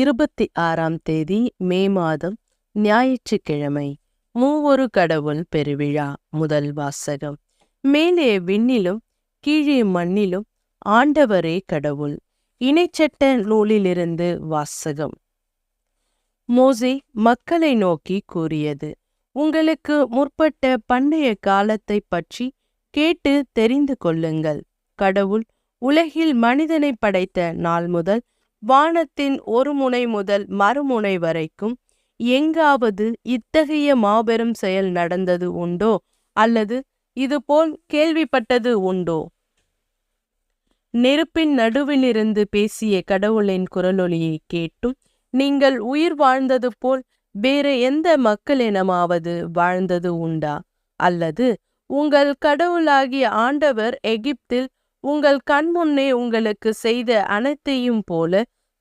இருபத்தி ஆறாம் தேதி மே மாதம் ஞாயிற்றுக்கிழமை மூவொரு கடவுள் பெருவிழா முதல் வாசகம். மேலே விண்ணிலும் கீழே மண்ணிலும் ஆண்டவரே கடவுள் இணைச்சட்ட நூலிலிருந்து வாசகம். மோசே மக்களை நோக்கி கூறியது உங்களுக்கு முற்பட்ட பண்டைய காலத்தை பற்றி கேட்டு தெரிந்து கொள்ளுங்கள். கடவுள் உலகில் மனிதனை படைத்த நாள் முதல் வானத்தின் ஒரு முனை முதல் மறுமுனை வரைக்கும் எங்காவது இத்தகைய மாபெரும் செயல் நடந்தது உண்டோ? அல்லது இதுபோல் கேள்விப்பட்டது உண்டோ? நெருப்பின் நடுவிலிருந்து பேசிய கடவுளின் குரலொலியை கேட்டும் நீங்கள் உயிர் வாழ்ந்தது போல் வேறு எந்த மக்களினமாவது வாழ்ந்தது உண்டா? அல்லது உங்கள் கடவுளாகிய ஆண்டவர் எகிப்தில் உங்கள் கண்முன்னே உங்களுக்கு செய்த அனைத்தையும் போல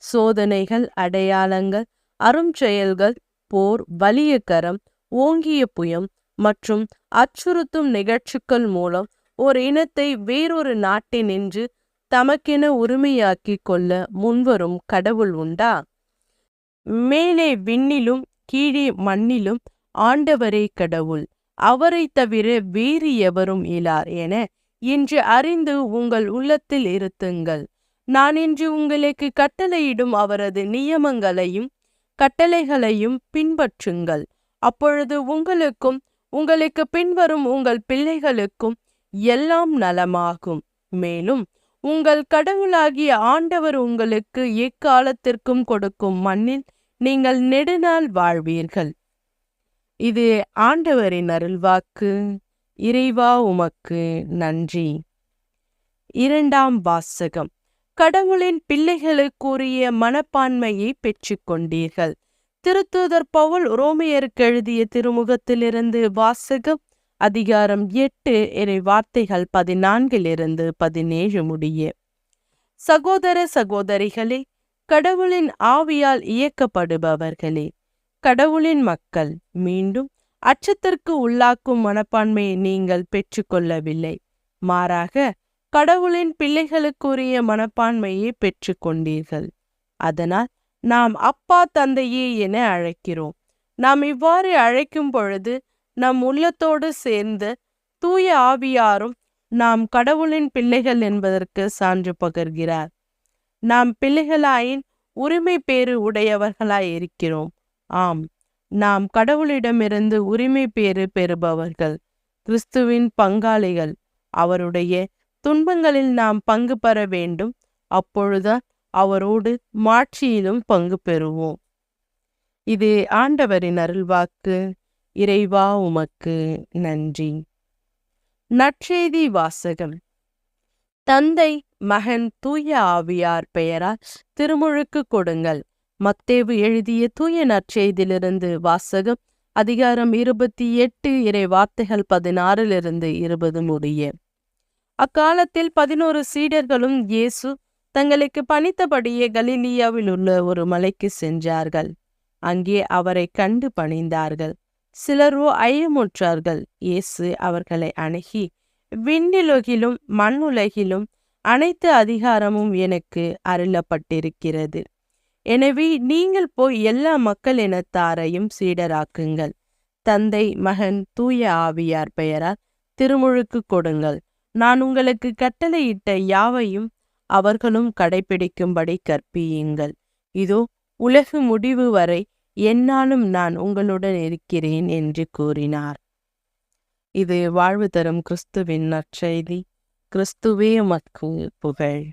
சோதனைகள் அடையாளங்கள் அருஞ்செயல்கள் போர் வலிய கரம் ஓங்கிய புயம் மற்றும் அச்சுறுத்தும் நிகழ்ச்சிகள் மூலம் ஒரு இனத்தை வேறொரு நாட்டினின்று தமக்கென உரிமையாக்கிக் கொள்ள முன்வரும் கடவுள் உண்டா? மேலே விண்ணிலும் கீழே மண்ணிலும் ஆண்டவரே கடவுள். அவரை தவிர வேறு எவரும் இலார் என இன்று அறிந்து உங்கள் உள்ளத்தில் இருத்துங்கள். நான் இன்று உங்களுக்கு கட்டளையிடும் அவரது நியமங்களையும் கட்டளைகளையும் பின்பற்றுங்கள். அப்பொழுது உங்களுக்கும் உங்களுக்கு பின்வரும் உங்கள் பிள்ளைகளுக்கும் எல்லாம் நலமாகும். மேலும் உங்கள் கடவுளாகிய ஆண்டவர் உங்களுக்கு எக்காலத்திற்கும் கொடுக்கும் மண்ணில் நீங்கள் நெடுநாள் வாழ்வீர்கள். இது ஆண்டவரின் அருள்வாக்கு. இறைவா உமக்கு நன்றி. இரண்டாம் வாசகம். கடவுளின் பிள்ளைகளுக்குரிய மனப்பான்மையை பெற்றுக்கொண்டீர்கள். திருத்தூதர் பவுல் ரோமியருக்கு எழுதிய திருமுகத்திலிருந்து வாசகம் அதிகாரம் எட்டு இறை வார்த்தைகள் பதினான்கிலிருந்து பதினேழு முடிய. சகோதர சகோதரிகளே கடவுளின் ஆவியால் இயக்கப்படுபவர்களே கடவுளின் மக்கள் மீண்டும் அச்சத்திற்கு உள்ளாக்கும் மனப்பான்மையை நீங்கள் பெற்றுக்கொள்ளவில்லை. மாறாக கடவுளின் பிள்ளைகளுக்குரிய மனப்பான்மையை பெற்றுக்கொண்டீர்கள் அதனால் நாம் அப்பா தந்தையே என அழைக்கிறோம். நாம் இவ்வாறு அழைக்கும் பொழுது நம் உள்ளத்தோடு சேர்ந்து தூய ஆவியாரும் நாம் கடவுளின் பிள்ளைகள் என்பதற்கு சான்று பகர்கிறார். நாம் பிள்ளைகளாயின் உரிமை பேறு உடையவர்களாய் இருக்கிறோம். ஆம் நாம் கடவுளிடமிருந்து உரிமை பேறு பெறுபவர்கள். கிறிஸ்துவின் பங்காளிகள் அவருடைய துன்பங்களில் நாம் பங்கு பெற வேண்டும். அப்பொழுது அவரோடு மாட்சியிலும் பங்கு பெறுவோம். இது ஆண்டவரின் அருள்வாக்கு. இறைவா உமக்கு நன்றி. நற்செய்தி வாசகம். தந்தை மகன் தூய ஆவியார் பெயரால் திருமுழுக்கு கொடுங்கள். மத்தேவு எழுதிய தூய நற்செய்தியிலிருந்து வாசகம் அதிகாரம் இருபத்தி எட்டு இறை வார்த்தைகள் பதினாறிலிருந்து இருபது முடிய. அக்காலத்தில் பதினோரு சீடர்களும் இயேசு தங்களுக்கு பணித்தபடியே கலிலியாவில் உள்ள ஒரு மலைக்கு சென்றார்கள். அங்கே அவரை கண்டு பணிந்தார்கள். சிலரோ ஐயமுற்றார்கள். இயேசு அவர்களை அணுகி விண்ணிலுகிலும் மண்ணுலகிலும் அனைத்து அதிகாரமும் எனக்கு அருளப்பட்டிருக்கிறது. எனவே நீங்கள் போய் எல்லா மக்கள் இனத்தாரையும் சீடராக்குங்கள். தந்தை மகன் தூய ஆவியார் பெயரால் திருமுழுக்கு கொடுங்கள். நான் உங்களுக்கு கட்டளையிட்ட யாவையும் அவர்களும் கடைபிடிக்கும்படி கற்பியுங்கள். இதோ உலகு முடிவு வரை என்னாலும் நான் உங்களுடன் இருக்கிறேன் என்று கூறினார். இது வாழ்வு தரும் கிறிஸ்துவின் நற்செய்தி. கிறிஸ்துவே மக்கு புகழ்.